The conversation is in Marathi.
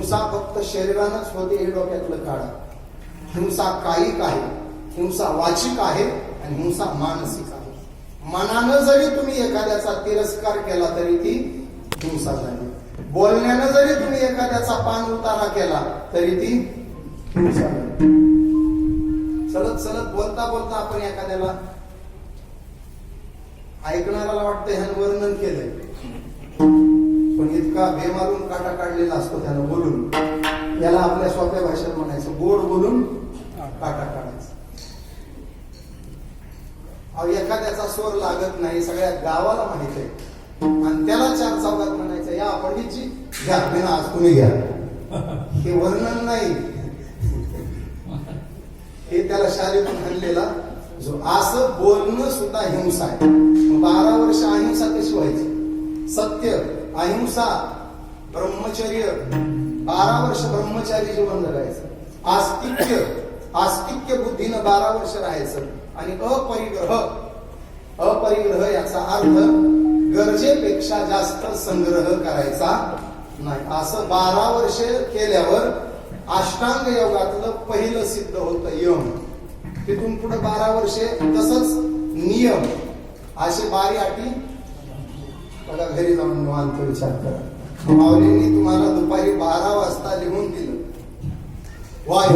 हिंसा फक्त शरीरानंच होते हे डोक्यातलं काढा. हिंसा कायिक आहे हिंसा वाचिक आहे आणि हिंसा मानसिक आहे. मनानं जरी तुम्ही एखाद्याचा तिरस्कार केला तरी ती हिंसा झाली. बोलण्यानं जरी तुम्ही एखाद्याचा पान उतारा केला तरी ती हिंसा झाली. चलत चलत बोलता बोलता आपण एखाद्याला ऐकणाऱ्याला वाटतं ह्यानं वर्णन केलंय. पण बेमारून काटा काढलेला असतो त्याला बोलून याला आपल्या सोप्या भाषेत म्हणायचं गोड बोलून काटा काढायचा. अहो एखाद्याचा स्वर लागत नाही सगळ्या गावाला माहीत आहे. आणि त्याला चार चौकात म्हणायचं या पंडितजी घ्या बिना आज तुम्ही घ्या. हे वर्णन नाही. हे त्याला शाळेतून हल्लेला जो असं बोलणं सुद्धा हिंसा आहे. मग सत्य अहिंसा ब्रह्मचर्य. बारा वर्ष ब्रह्मचारी जीवन जगायचं. आस्तिक्य आस्तिक्य बुद्धीनं बारा वर्ष राहायचं आणि अपरिग्रह. अपरिग्रह याचा अर्थ गरजेपेक्षा जास्त संग्रह करायचा नाही. असं बारा वर्ष केल्यावर अष्टांग योगातलं पहिलं सिद्ध होतं यम. तिथून पुढे बारा वर्षे तसंच नियम. असे बारी अटी आता घरी जाऊन निवांत विचार करा. माऊलींनी तुम्हाला दुपारी बारा वाजता लिहून दिलं. वाय